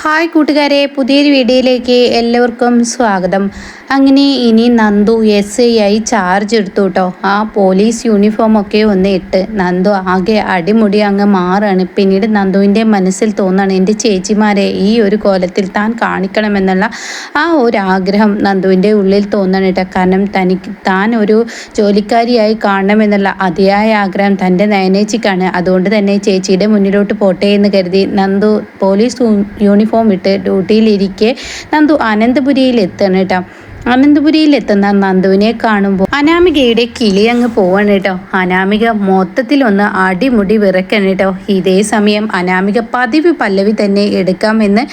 Hi കൂട്ടുകാരെ പുതിയൊരു വീഡിയോയിലേക്ക് എല്ലാവർക്കും സ്വാഗതം. അങ്ങനെ ഇനി നന്ദു എസ് ഐ ആയി ചാർജ് എടുത്തു കേട്ടോ ആ പോലീസ് യൂണിഫോം ഒക്കെ ഒന്ന് ഇട്ട് നന്ദു ആകെ അടിമുടി അങ്ങ് മാറാണ്. പിന്നീട് നന്ദുവിന്റെ മനസ്സിൽ തോന്നാണ് എന്റെ ചേച്ചിമാരെ ഈ ഒരു കോലത്തിൽ താൻ കാണിക്കണമെന്നുള്ള ആ ഒരു ആഗ്രഹം നന്ദുവിന്റെ ഉള്ളിൽ തോന്നുകയാണ് കേട്ടോ കാരണം തനിക്ക് താൻ ഒരു ജോലിക്കാരിയായി കാണണമെന്നുള്ള അതിയായ ആഗ്രഹം തന്റെ നയനേച്ചിക്കാണ്. അതുകൊണ്ട് തന്നെ ചേച്ചിയുടെ മുന്നിലോട്ട് പോട്ടെ എന്ന് കരുതി നന്ദു പോലീസ് യൂണിഫോം ഇട്ട് ഡ്യൂട്ടിയിലിരിക്കെ നന്ദു അനന്തപുരിയിൽ എത്തണം കേട്ടോ അനന്തപുരിയിൽ എത്തുന്ന നന്ദുവിനെ കാണുമ്പോൾ അനാമികയുടെ കിളി അങ്ങ് പോവാണ് കേട്ടോ അനാമിക മൊത്തത്തിൽ ഒന്ന് അടിമുടി വിറക്കണം കേട്ടോ ഇതേ സമയം അനാമിക പതിവ് പല്ലവി തന്നെ എടുക്കാമെന്ന്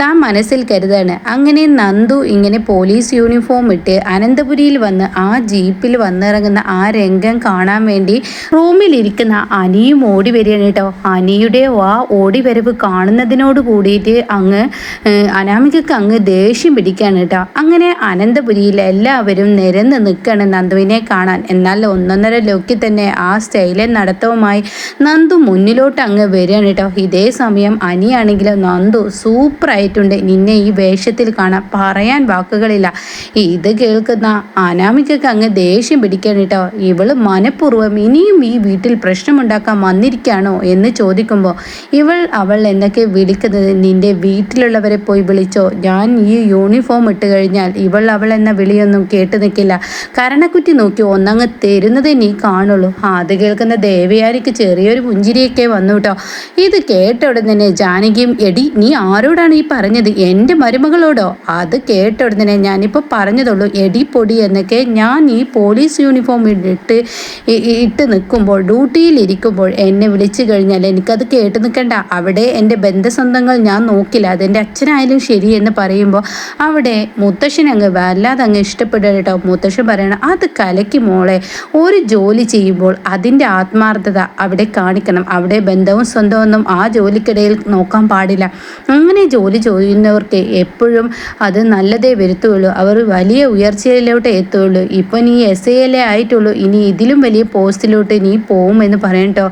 താൻ മനസ്സിൽ കരുതാണ്. അങ്ങനെ നന്ദു ഇങ്ങനെ പോലീസ് യൂണിഫോം ഇട്ട് അനന്തപുരിയിൽ വന്ന് ആ ജീപ്പിൽ വന്നിറങ്ങുന്ന ആ രംഗം കാണാൻ വേണ്ടി റൂമിലിരിക്കുന്ന അനിയും ഓടി വരികയാണ് കേട്ടോ അനിയുടെ വാ ഓടി വരവ് കാണുന്നതിനോട് കൂടിയിട്ട് അങ്ങ് അനാമികക്ക് അങ്ങ് ദേഷ്യം പിടിക്കുകയാണ് കേട്ടോ അങ്ങനെ അനന്തപുരിയിൽ എല്ലാവരും നിരന്ന് നിൽക്കണം നന്ദുവിനെ കാണാൻ. എന്നാൽ ഒന്നൊന്നര ലോക്കി തന്നെ ആ സ്റ്റൈലെ നടത്തവുമായി നന്ദു മുന്നിലോട്ട് അങ്ങ് വരികയാണ് കേട്ടോ. ഇതേ സമയം അനിയാണെങ്കിലും നന്ദു സൂപ്പർ ആയിട്ടുണ്ട് നിന്നെ ഈ വേഷത്തിൽ കാണാൻ പറയാൻ വാക്കുകളില്ല. ഇത് കേൾക്കുന്ന അനാമികക്ക് അങ്ങ് ദേഷ്യം പിടിക്കാൻ കേട്ടോ. ഇവൾ മനഃപൂർവം ഇനിയും ഈ വീട്ടിൽ പ്രശ്നമുണ്ടാക്കാൻ വന്നിരിക്കുകയാണോ എന്ന് ചോദിക്കുമ്പോൾ ഇവൾ അവൾ എന്നൊക്കെ വിളിക്കുന്നത് നിന്റെ വീട്ടിലുള്ളവരെ പോയി വിളിച്ചോ? ഞാൻ ഈ യൂണിഫോം ഇട്ട് കഴിഞ്ഞാൽ ഇവൾ അവൾ എന്ന വിളിയൊന്നും കേട്ടു നിൽക്കില്ല. കരണക്കുറ്റി നോക്കി ഒന്നങ്ങ് തരുന്നത് നീ കാണുള്ളൂ. അത് കേൾക്കുന്ന ദേവയാരിക്ക് ചെറിയൊരു പുഞ്ചിരിയൊക്കെ വന്നു കേട്ടോ ഇത് കേട്ട ജാനകിയും എടി നീ ആരോടാണ് ഈ പറഞ്ഞത്? എന്റെ മരുമകളോടോ? അത് കേട്ട ഞാനിപ്പോൾ പറഞ്ഞതുള്ളൂ. എടി പൊടി എന്നൊക്കെ ഞാൻ ഈ പോലീസ് യൂണിഫോം ഇട്ട് ഇട്ട് നിൽക്കുമ്പോൾ ഡ്യൂട്ടിയിലിരിക്കുമ്പോൾ എന്നെ വിളിച്ചു കഴിഞ്ഞാൽ എനിക്കത് കേട്ട് നിൽക്കണ്ട. അവിടെ എന്റെ ബന്ധസന്ധങ്ങൾ ഞാൻ നോക്കില്ല. അതെന്റെ അച്ഛനായാലും ശരി എന്ന് പറയുമ്പോൾ അവിടെ മുത്തശ്ശൻ അങ്ങ് വല്ലാതെ അങ്ങ് ഇഷ്ടപ്പെടുക കേട്ടോ. മുത്തശ്ശൻ പറയണം അത് കലക്കി മോളെ. ഒരു ജോലി ചെയ്യുമ്പോൾ അതിന്റെ ആത്മാർത്ഥത അവിടെ കാണിക്കണം. അവിടെ ബന്ധവും സ്വന്തമൊന്നും ആ ജോലിക്കിടയിൽ നോക്കാൻ പാടില്ല. അങ്ങനെ ജോലി ചെയ്യുന്നവർക്ക് എപ്പോഴും അത് നല്ലതേ വരുത്തുള്ളൂ. അവർ വലിയ ഉയർച്ചയിലോട്ട് എത്തുള്ളൂ. ഇപ്പോൾ നീ എസ് ആയിട്ടുള്ളൂ. ഇനി ഇതിലും വലിയ പോസ്റ്റിലോട്ട് നീ പോകുമെന്ന് പറയട്ടോ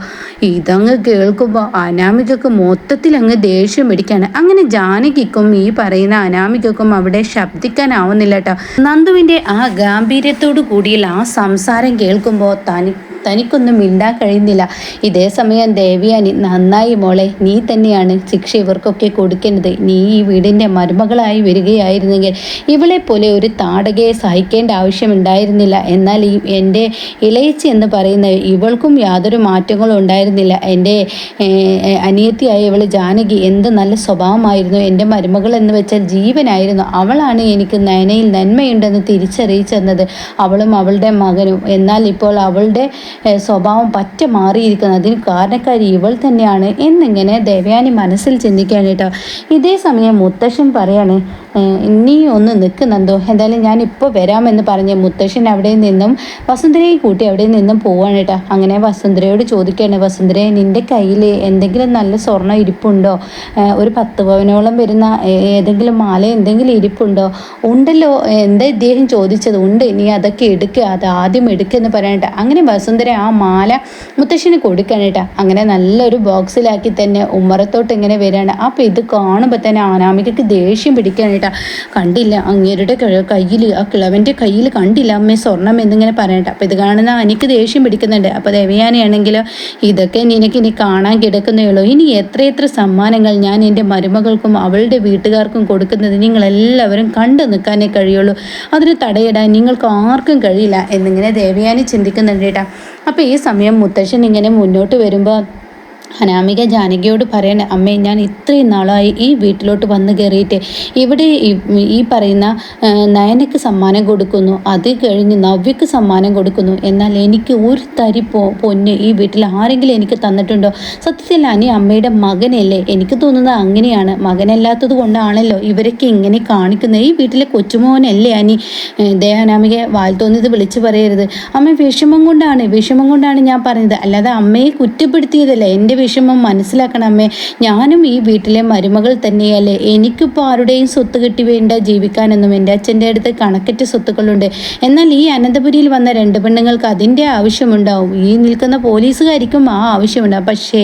ഇതങ്ങ് കേൾക്കുമ്പോൾ അനാമികക്ക് മൊത്തത്തിൽ അങ്ങ് ദേഷ്യം പിടിക്കാണ്. അങ്ങനെ ജാനകിക്കും ഈ പറയുന്ന അനാമികക്കും അവിടെ ശബ്ദിക്കാനാവുന്നില്ല. കേട്ടോ നന്ദുവിന്റെ ആ ഗാംഭീര്യത്തോടു കൂടിയുള്ള ആ സംസാരം കേൾക്കുമ്പോൾ തനി തനിക്കൊന്നും മിണ്ടാൻ കഴിയുന്നില്ല. ഇതേ സമയം ദേവിയാനി നന്നായി മോളെ നീ തന്നെയാണ് ശിക്ഷ ഇവർക്കൊക്കെ കൊടുക്കേണ്ടത്. നീ ഈ വീടിന്റെ മരുമകളായി വരികയായിരുന്നെങ്കിൽ ഇവളെ പോലെ ഒരു താടകയെ സഹിക്കേണ്ട ആവശ്യമുണ്ടായിരുന്നില്ല. എന്നാൽ ഈ എന്റെ ഇളയച്ചി എന്ന് പറയുന്ന ഇവൾക്കും യാതൊരു മാറ്റങ്ങളും ഉണ്ടായിരുന്നില്ല. എന്റെ അനിയത്തിയായ ഇവൾ ജാനകി എന്ത് നല്ല സ്വഭാവമായിരുന്നു. എന്റെ മരുമകൾ എന്ന് വെച്ചാൽ ജീവനായിരുന്നു. അവളാണ് എനിക്ക് നയനയിൽ നന്മയുണ്ടെന്ന് തിരിച്ചറിയിച്ചെന്നത്. അവളും അവളുടെ മകനും. എന്നാൽ ഇപ്പോൾ അവളുടെ സ്വഭാവം പറ്റ മാറിയിരിക്കുന്നത്. അതിന് കാരണക്കാരി ഇവൾ തന്നെയാണ്. എന്നിങ്ങനെ ദേവയാനി മനസ്സിൽ ചിന്തിക്കുകയാണ് കേട്ടോ. ഇതേ സമയം മുത്തശ്ശൻ പറയാണ് നീ ഒന്ന് നിൽക്കുന്നുണ്ടോ എന്തായാലും ഞാൻ ഇപ്പോൾ വരാമെന്ന് പറഞ്ഞ് മുത്തശ്ശൻ അവിടെ നിന്നും വസുന്ധരയെ കൂട്ടി അവിടെ നിന്നും പോവാണ് കേട്ടോ. അങ്ങനെ വസുന്ധരയോട് ചോദിക്കുകയാണ് വസുന്ധര നിന്റെ കയ്യിൽ എന്തെങ്കിലും നല്ല സ്വർണം ഇരിപ്പുണ്ടോ? ഒരു പത്ത് പവനോളം വരുന്ന ഏതെങ്കിലും മാല എന്തെങ്കിലും ഇരിപ്പുണ്ടോ? ഉണ്ടല്ലോ എന്താ ഇദ്ദേഹം ചോദിച്ചത്? ഉണ്ട് നീ അതൊക്കെ എടുക്കുക അത് ആദ്യം എടുക്കുക പറയട്ടെ അങ്ങനെ വസുന്ധര ആ മാല മുത്തശ്ശന് കൊടുക്കാനേട്ടാ അങ്ങനെ നല്ലൊരു ബോക്സിലാക്കി തന്നെ ഉമ്മറത്തോട്ട് ഇങ്ങനെ വരികയാണ്. അപ്പോൾ ഇത് കാണുമ്പോൾ തന്നെ ആനാമികക്ക് ദേഷ്യം പിടിക്കാനായിട്ട് കേട്ടാ കണ്ടില്ല. അങ്ങേരുടെ കയ്യിൽ ആ കിളവന്റെ കയ്യിൽ കണ്ടില്ല. അമ്മേ സ്വർണം എന്നിങ്ങനെ പറയട്ടെ അപ്പോൾ ഇത് കാണുന്ന എനിക്ക് ദേഷ്യം പിടിക്കുന്നുണ്ട്. അപ്പോൾ ദേവയാനയാണെങ്കിലോ ഇതൊക്കെ നിനക്ക് ഇനി കാണാൻ കിടക്കുന്നേ ഉള്ളൂ ഇനി എത്രയെത്ര സമ്മാനങ്ങൾ ഞാൻ എന്റെ മരുമകൾക്കും അവളുടെ വീട്ടുകാർക്കും കൊടുക്കുന്നത് നിങ്ങളെല്ലാവരും കണ്ടു നിൽക്കാനേ കഴിയുള്ളൂ. അതിന് തടയിടാൻ നിങ്ങൾക്ക് ആർക്കും കഴിയില്ല എന്നിങ്ങനെ ദേവയാനി ചിന്തിക്കുന്നുണ്ട് കേട്ടാ. അപ്പോൾ ഈ സമയം മുത്തശ്ശൻ ഇങ്ങനെ മുന്നോട്ട് വരുമ്പോൾ അനാമിക ജാനകിയോട് പറയണേ അമ്മേ ഞാൻ ഇത്രയും നാളായി ഈ വീട്ടിലോട്ട് വന്ന് കയറിയിട്ട്. ഇവിടെ ഈ പറയുന്ന നയനക്ക് സമ്മാനം കൊടുക്കുന്നു. അത് കഴിഞ്ഞ് നവ്യക്ക് സമ്മാനം കൊടുക്കുന്നു. എന്നാൽ എനിക്ക് ഒരു തരി പോ പൊന്ന് ഈ വീട്ടിൽ ആരെങ്കിലും എനിക്ക് തന്നിട്ടുണ്ടോ? സത്യത്തിൽ അനി അമ്മയുടെ മകനല്ലേ? എനിക്ക് തോന്നുന്നത് അങ്ങനെയാണ്. മകനല്ലാത്തത് കൊണ്ടാണല്ലോ ഇവരൊക്കെ ഇങ്ങനെ കാണിക്കുന്നത് ഈ വീട്ടിലെ കൊച്ചുമോനല്ലേ അനി? ദേഹനാമിക വാൽ തോന്നിയത് വിളിച്ചു പറയരുത്. അമ്മ വിഷമം കൊണ്ടാണ് വിഷമം കൊണ്ടാണ് ഞാൻ പറഞ്ഞത്. അല്ലാതെ അമ്മയെ കുറ്റപ്പെടുത്തിയതല്ല. എന്റെ വിഷമം മനസ്സിലാക്കണമേ. ഞാനും ഈ വീട്ടിലെ മരുമകൾ തന്നെയല്ലേ. എനിക്കിപ്പോൾ ആരുടെയും സ്വത്ത് കിട്ടി വേണ്ട ജീവിക്കാനൊന്നും എന്റെ അച്ഛന്റെ അടുത്ത് കണക്കറ്റ് സ്വത്തുക്കളുണ്ട്. എന്നാൽ ഈ അനന്തപുരിയിൽ വന്ന രണ്ട് പെണ്ണുങ്ങൾക്ക് അതിന്റെ ആവശ്യമുണ്ടാവും. ഈ നിൽക്കുന്ന പോലീസുകാരിക്കും ആ ആവശ്യമുണ്ടാവും പക്ഷേ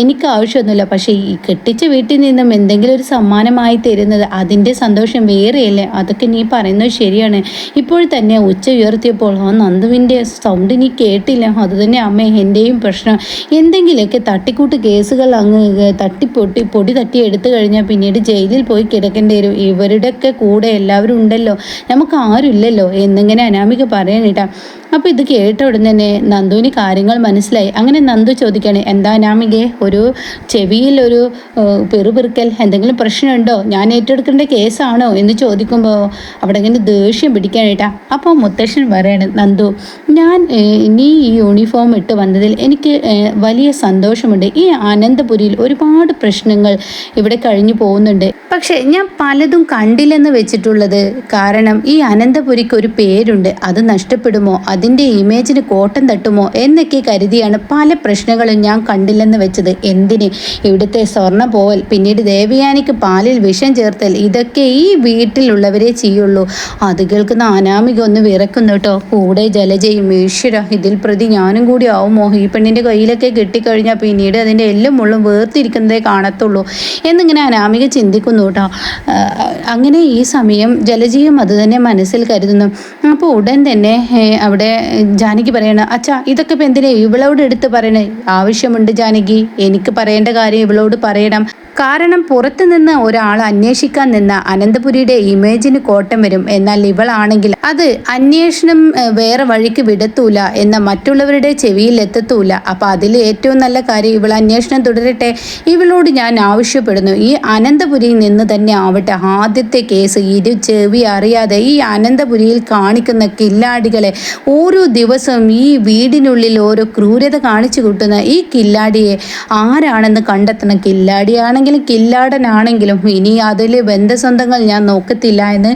എനിക്ക് ആവശ്യമൊന്നുമില്ല. പക്ഷേ ഈ കെട്ടിച്ച വീട്ടിൽ നിന്നും എന്തെങ്കിലും ഒരു സമ്മാനമായി തരുന്നത് അതിന്റെ സന്തോഷം വേറെയല്ലേ? അതൊക്കെ നീ പറയുന്നത് ശരിയാണ്. ഇപ്പോൾ തന്നെ ഉച്ച ഉയർത്തിയപ്പോൾ ആ നന്ദുവിന്റെ സൗണ്ട് നീ കേട്ടില്ല. അതുതന്നെ അമ്മ എന്റെയും പ്രശ്നം. എന്തെങ്കിലുമൊക്കെ തട്ടിക്കൂട്ട് കേസുകൾ അങ്ങ് തട്ടിപ്പൊട്ടി പൊടി തട്ടി എടുത്തു കഴിഞ്ഞാൽ പിന്നീട് ജയിലിൽ പോയി കിടക്കേണ്ടി വരും. ഇവരുടെയൊക്കെ കൂടെ എല്ലാവരും ഉണ്ടല്ലോ. നമുക്ക് ആരുമില്ലല്ലോ എന്നിങ്ങനെ അനാമിക പറയാനിട്ടാ അപ്പോൾ ഇത് കേട്ട ഉടനെ തന്നെ നന്ദുവിന് കാര്യങ്ങൾ മനസ്സിലായി. അങ്ങനെ നന്ദു ചോദിക്കുകയാണ് എന്താ അനാമികെ? ഒരു ചെവിയിൽ ഒരു പിറുപിറുക്കൽ എന്തെങ്കിലും പ്രശ്നമുണ്ടോ? ഞാൻ ഏറ്റെടുക്കേണ്ട കേസാണോ? എന്ന് ചോദിക്കുമ്പോൾ അവിടെ ഇങ്ങനെ ദേഷ്യം പിടിക്കാനായിട്ടാ അപ്പോൾ മുത്തശ്ശൻ പറയാണ് നന്ദു ഞാൻ ഇനി ഈ യൂണിഫോം ഇട്ട് വന്നതിൽ എനിക്ക് വലിയ സന്തോഷമുണ്ട്. ഈ അനന്തപുരിയിൽ ഒരുപാട് പ്രശ്നങ്ങൾ ഇവിടെ കഴിഞ്ഞു പോകുന്നുണ്ട്. പക്ഷേ ഞാൻ പലതും കണ്ടില്ലെന്ന് വെച്ചിട്ടുള്ളത് കാരണം ഈ അനന്തപുരിക്ക് ഒരു പേരുണ്ട്. അത് നഷ്ടപ്പെടുമോ? അതിന്റെ ഇമേജിന് കോട്ടം തട്ടുമോ? എന്നൊക്കെ കരുതിയാണ് പല പ്രശ്നങ്ങളും ഞാൻ കണ്ടില്ലെന്ന് വെച്ചത്. എന്തിന്? ഇവിടുത്തെ സ്വർണ പോവൽ പിന്നീട് ദേവയാനിക്ക് പാലിൽ വിഷം ചേർത്തൽ ഇതൊക്കെ ഈ വീട്ടിലുള്ളവരെ ചെയ്യുള്ളൂ. അത് കേൾക്കുന്ന അനാമിക ഒന്ന് വിറക്കുന്നു കേട്ടോ. കൂടെ ജലജയും ഈശ്വര ഇതിൽ പ്രതി ഞാനും കൂടി ആവുമോ ഈ പെണ്ണിന്റെ കയ്യിലൊക്കെ കിട്ടിക്കഴിഞ്ഞാൽ പിന്നീട് അതിന്റെ എല്ലാം മുള്ളും വേർതിരിക്കുന്നതേ കാണത്തുള്ളൂ എന്നിങ്ങനെ അനാമിക ചിന്തിക്കുന്നു കേട്ടോ. അങ്ങനെ ഈ സമയം ജലജീവം അത് തന്നെ മനസ്സിൽ കരുതുന്നു. അപ്പോൾ ഉടൻ തന്നെ അവിടെ ജാനകി പറയണ അച്ഛാ ഇതൊക്കെ ഇപ്പം എന്തിനാ ഇവളോട് എടുത്ത് പറയണേ? ആവശ്യമുണ്ട് ജാനകി. എനിക്ക് പറയേണ്ട കാര്യം ഇവളോട് പറയണം. കാരണം പുറത്തുനിന്ന് ഒരാൾ അന്വേഷിക്കാൻ നിന്ന അനന്തപുരിയുടെ ഇമേജിന് കോട്ടം വരും. എന്നാൽ ഇവളാണെങ്കിൽ അത് അന്വേഷണം വേറെ വഴിക്ക് വിടത്തൂല എന്ന മറ്റുള്ളവരുടെ ചെവിയിൽ എത്തത്തൂല. അപ്പം അതിൽ ഏറ്റവും നല്ല കാര്യം ഇവൾ അന്വേഷണം തുടരട്ടെ. ഇവളോട് ഞാൻ ആവശ്യപ്പെടുന്നു. ഈ അനന്തപുരിയിൽ നിന്ന് തന്നെ ആവട്ടെ. ആദ്യത്തെ കേസ് ഇരു ചെവി അറിയാതെ ഈ അനന്തപുരിയിൽ കാണിക്കുന്ന കില്ലാടികളെ ഓരോ ദിവസവും ഈ വീടിനുള്ളിൽ ഓരോ ക്രൂരത കാണിച്ചു കൂട്ടുന്ന ഈ കില്ലാടിയെ ആരാണെന്ന് കണ്ടെത്തണം കില്ലാടിയാണെങ്കിലും കില്ലാടനാണെങ്കിലും ഇനി അതിൽ ബന്ധസ്വന്തങ്ങൾ ഞാൻ നോക്കത്തില്ല എന്ന്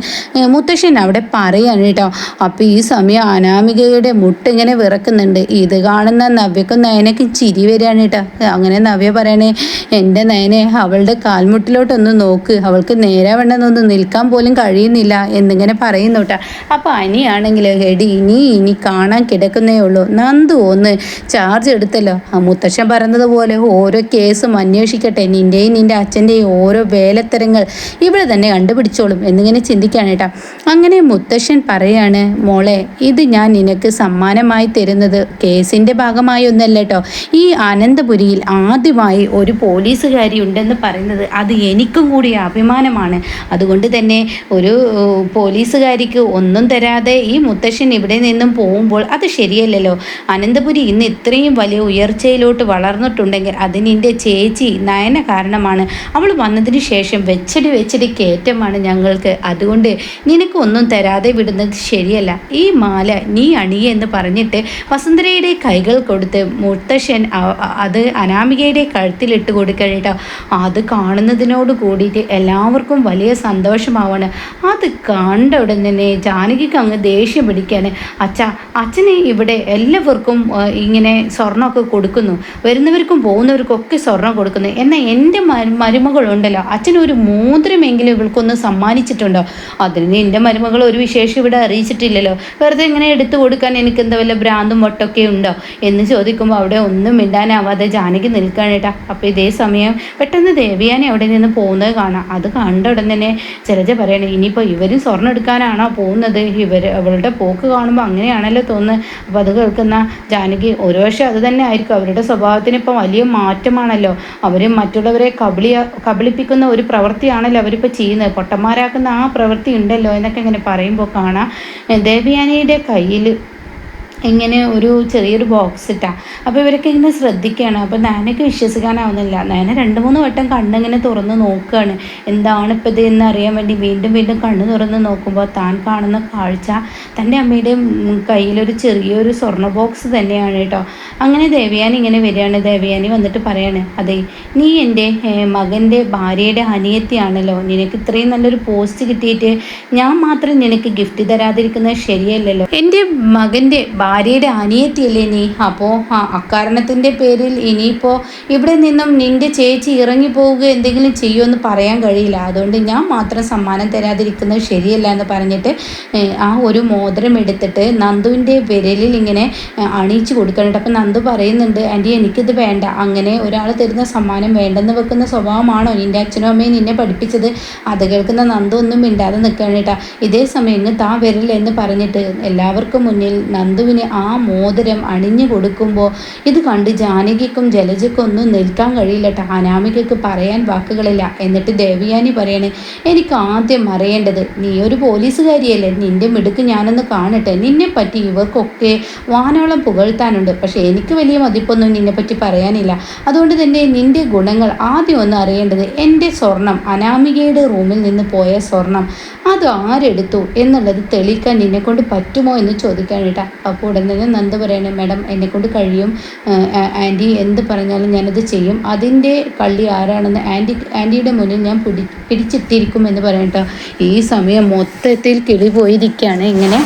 മുത്തശ്ശൻ അവിടെ പറയാണ് കേട്ടോ. അപ്പോൾ ഈ സമയം അനാമികയുടെ മുട്ടിങ്ങനെ വിറക്കുന്നുണ്ട്. ഇത് കാണുന്ന നവ്യക്കും നയനക്ക് ചിരി വരികയാണ് കേട്ടോ. അങ്ങനെ നവ്യ പറയണേ എന്റെ നയനെ അവളുടെ കാൽമുട്ടിലോട്ടൊന്ന് നോക്ക്. അവൾക്ക് നേരെ വേണ്ടെന്നൊന്ന് നിൽക്കാൻ പോലും കഴിയുന്നില്ല എന്നിങ്ങനെ പറയുന്നു കേട്ടോ. അപ്പോൾ അനിയാണെങ്കിൽ എടി ഇനി ഇനി കാണാൻ കിടക്കുന്നേ ഉള്ളൂ. നന്ദു ഒന്ന് ചാർജ് എടുത്തല്ലോ. ആ മുത്തശ്ശൻ പറഞ്ഞതുപോലെ ഓരോ കേസും അന്വേഷിക്കട്ടെ. നിന്റെയും നിന്റെ അച്ഛന്റെ ഓരോ വേലത്തരങ്ങൾ ഇവിടെ തന്നെ കണ്ടുപിടിച്ചോളും എന്നിങ്ങനെ ചിന്തിക്കുകയാണ് കേട്ടോ. അങ്ങനെ മുത്തശ്ശൻ പറയാണ് മോളെ ഇത് ഞാൻ നിനക്ക് സമ്മാനമായി തരുന്നത് കേസിന്റെ ഭാഗമായി ഒന്നല്ല കേട്ടോ. ഈ അനന്തപുരിയിൽ ആദ്യമായി ഒരു പോലീസുകാരി ഉണ്ടെന്ന് പറയുന്നത് അത് എനിക്കും കൂടി അഭിമാനമാണ്. അതുകൊണ്ട് തന്നെ ഒരു പോലീസുകാരിക്ക് ഒന്നും തരാതെ ഈ മുത്തശ്ശൻ ഇവിടെ നിന്നും പോകുമ്പോൾ അത് ശരിയല്ലല്ലോ. അനന്തപുരി ഇന്ന് ഇത്രയും വലിയ ഉയർച്ചയിലോട്ട് വളർന്നിട്ടുണ്ടെങ്കിൽ അതിനിന്റെ ചേച്ചി നയന കാരണമാണ് അവൾ വന്നതിന് ശേഷം വെച്ചടി വെച്ചടി കയറ്റമാണ് ഞങ്ങൾക്ക്. അതുകൊണ്ട് നിനക്ക് ഒന്നും തരാതെ വിടുന്നത് ശരിയല്ല. ഈ മാല നീ അണിയ എന്ന് പറഞ്ഞിട്ട് വസുന്ധരയുടെ കൈകൾ കൊടുത്ത് മുത്തശ്ശൻ അത് അനാമികയുടെ കഴുത്തിലിട്ട് കൊടുക്കട്ടോ അത് കാണുന്നതിനോട് കൂടിയിട്ട് എല്ലാവർക്കും വലിയ സന്തോഷമാവാണ്. അത് കണ്ട ഉടൻ തന്നെ ജാനകിക്ക് അങ്ങ് ദേഷ്യം പിടിക്കാണ്. അച്ഛ അച്ഛനെ ഇവിടെ എല്ലാവർക്കും ഇങ്ങനെ സ്വർണമൊക്കെ കൊടുക്കുന്നു. വരുന്നവർക്കും പോകുന്നവർക്കും ഒക്കെ സ്വർണം കൊടുക്കുന്നു. എന്നാൽ എന്റെ മരുമകളുണ്ടല്ലോ. അച്ഛനൊരു മോതിരമെങ്കിലും ഇവൾക്കൊന്ന് സമ്മാനിച്ചിട്ടുണ്ടോ? അതിന് എന്റെ മരുമകൾ ഒരു വിശേഷം ഇവിടെ അറിയിച്ചിട്ടില്ലല്ലോ. വെറുതെ ഇങ്ങനെ എടുത്തു കൊടുക്കാൻ എനിക്ക് എന്താ വല്ല ഭ്രാന്തും വട്ടൊക്കെ ഉണ്ടോ? എന്ന് ചോദിക്കുമ്പോൾ അവിടെ ഒന്നും മിണ്ടാനാവാതെ ജാനകി നിൽക്കുകയാണ് കേട്ടാ. അപ്പോൾ ഇതേ സമയം പെട്ടെന്ന് ദേവിയാനെ അവിടെ നിന്ന് പോകുന്നത് കാണാം. അത് കണ്ട ഉടൻ തന്നെ ചിലജ പറയണേ ഇനിയിപ്പോൾ ഇവരും സ്വർണം എടുക്കാനാണോ പോകുന്നത്? ഇവർ അവളുടെ പോക്ക് കാണുമ്പോൾ അങ്ങനെയാണല്ലോ തോന്നുന്നത് അപ്പോൾ അത് കേൾക്കുന്ന ജാനകി ഒരു പക്ഷേ അത് തന്നെ ആയിരിക്കും. അവരുടെ സ്വഭാവത്തിന് ഇപ്പോൾ വലിയ മാറ്റമാണല്ലോ. അവർ മറ്റുള്ളവരെ കബളിയ കബളിപ്പിക്കുന്ന ഒരു പ്രവൃത്തിയാണല്ലോ അവരിപ്പോൾ ചെയ്യുന്നത്. പൊട്ടന്മാരാക്കുന്ന ആ പ്രവൃത്തി ഉണ്ടല്ലോ എന്നൊക്കെ ഇങ്ങനെ പറയുമ്പോൾ കാണാം. ദേവയാനിയുടെ കയ്യിൽ ഇങ്ങനെ ഒരു ചെറിയൊരു ബോക്സ് ഇട്ടാ. അപ്പോൾ ഇവരൊക്കെ ഇങ്ങനെ ശ്രദ്ധിക്കുകയാണ് അപ്പോൾ നാനൊക്കെ വിശ്വസിക്കാനാവുന്നില്ല. നാനെ രണ്ട് മൂന്ന് വട്ടം കണ്ണിങ്ങനെ തുറന്ന് നോക്കുകയാണ് എന്താണ് ഇപ്പോൾ ഇത് എന്ന് അറിയാൻ വേണ്ടി വീണ്ടും വീണ്ടും കണ്ണ് തുറന്ന് നോക്കുമ്പോൾ താൻ കാണുന്ന കാഴ്ച തന്റെ അമ്മയുടെ കയ്യിലൊരു ചെറിയൊരു സ്വർണ ബോക്സ് തന്നെയാണ് കേട്ടോ. അങ്ങനെ ദേവയാനി ഇങ്ങനെ വരികയാണ്. ദേവയാനി വന്നിട്ട് പറയാണ് അതെ നീ എന്റെ മകന്റെ ഭാര്യയുടെ അനിയത്തിയാണല്ലോ. നിനക്ക് ഇത്രയും നല്ലൊരു പോസ്റ്റ് കിട്ടിയിട്ട് ഞാൻ മാത്രം നിനക്ക് ഗിഫ്റ്റ് തരാതിരിക്കുന്നത് ശരിയല്ലല്ലോ. എന്റെ മകന്റെ ഭാര്യയുടെ അനിയത്തിയല്ലേ നീ? അപ്പോൾ ആ അക്കാരണത്തിന്റെ പേരിൽ ഇനിയിപ്പോൾ ഇവിടെ നിന്നും നിന്റെ ചേച്ചി ഇറങ്ങി പോവുക എന്തെങ്കിലും ചെയ്യുമെന്ന് പറയാൻ കഴിയില്ല. അതുകൊണ്ട് ഞാൻ മാത്രം സമ്മാനം തരാതിരിക്കുന്നത് ശരിയല്ല എന്ന് പറഞ്ഞിട്ട് ആ ഒരു മോതിരം എടുത്തിട്ട് നന്ദുവിന്റെ വിരലിൽ ഇങ്ങനെ അണിയിച്ചു കൊടുക്കുന്നുണ്ട്. അപ്പം നന്ദു പറയുന്നുണ്ട് ആന്റി എനിക്കിത് വേണ്ട. അങ്ങനെ ഒരാൾ തരുന്ന സമ്മാനം വേണ്ടെന്ന് വെക്കുന്ന സ്വഭാവമാണോ നിന്റെ അച്ഛനും അമ്മയും നിന്നെ പഠിപ്പിച്ചത്? അത് കേൾക്കുന്ന നന്ദു ഒന്നും മിണ്ടാതെ നിൽക്കുകയാണ് ഇതേ സമയം താ വിരൽ എന്ന് പറഞ്ഞിട്ട് എല്ലാവർക്കും മുന്നിൽ നന്ദുവിന് ആ മോതിരം അണിഞ്ഞു കൊടുക്കുമ്പോൾ ഇത് കണ്ട് ജാനകിക്കും ജലജയ്ക്കും ഒന്നും നിൽക്കാൻ കഴിയില്ല. കേട്ടോ പറയാൻ വാക്കുകളില്ല. എന്നിട്ട് ദേവയാനി പറയണേ എനിക്ക് ആദ്യം അറിയേണ്ടത് നീ ഒരു പോലീസുകാരിയല്ലേ? നിന്റെ മിടുക്ക് ഞാനൊന്ന് കാണട്ടെ. നിന്നെ പറ്റി ഇവർക്കൊക്കെ വാനോളം പുകഴ്ത്താനുണ്ട്. പക്ഷേ എനിക്ക് വലിയ മതിപ്പൊന്നും നിന്നെ പറ്റി പറയാനില്ല. അതുകൊണ്ട് തന്നെ നിന്റെ ഗുണങ്ങൾ ആദ്യം ഒന്ന് അറിയേണ്ടത് എന്റെ സ്വർണം അനാമികയുടെ റൂമിൽ നിന്ന് പോയ സ്വർണം. അത് ആരെടുത്തു എന്നുള്ളത് തെളിയിക്കാൻ നിന്നെ കൊണ്ട് പറ്റുമോ എന്ന് ചോദിക്കാൻ കേട്ടാ അപ്പോൾ ഉടൻ തന്നെ നന്ദ പറയണേ മാഡം എന്നെ കൊണ്ട് കഴിയും ആന്റി എന്ത് പറഞ്ഞാലും ഞാനത് ചെയ്യും. അതിന്റെ കള്ളി ആരാണെന്ന് ആന്റി ആന്റിയുടെ മുന്നിൽ ഞാൻ പിടി പിടിച്ചിട്ടിരിക്കും എന്ന് പറയട്ടോ ഈ സമയം മൊത്തത്തിൽ കിളി പോയിരിക്കുകയാണ് ഇങ്ങനെ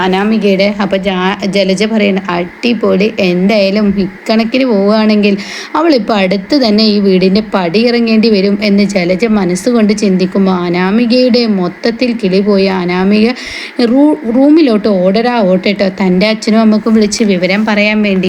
അനാമികയുടെ അപ്പോൾ ജാ ജലജ പറയണ അടിപൊളി എന്തായാലും ഇക്കണക്കിന് പോവുകയാണെങ്കിൽ അവളിപ്പോൾ അടുത്ത് തന്നെ ഈ വീടിന്റെ പടി ഇറങ്ങേണ്ടി വരും എന്ന് ജലജ മനസ്സുകൊണ്ട് ചിന്തിക്കുമ്പോൾ അനാമികയുടെ മൊത്തത്തിൽ കിളി പോയ. അനാമിക റൂ റൂമിലോട്ട് ഓടരാ ഓട്ടിട്ടോ തന്റെ അച്ഛനും അമ്മക്കും വിളിച്ച് വിവരം പറയാൻ വേണ്ടി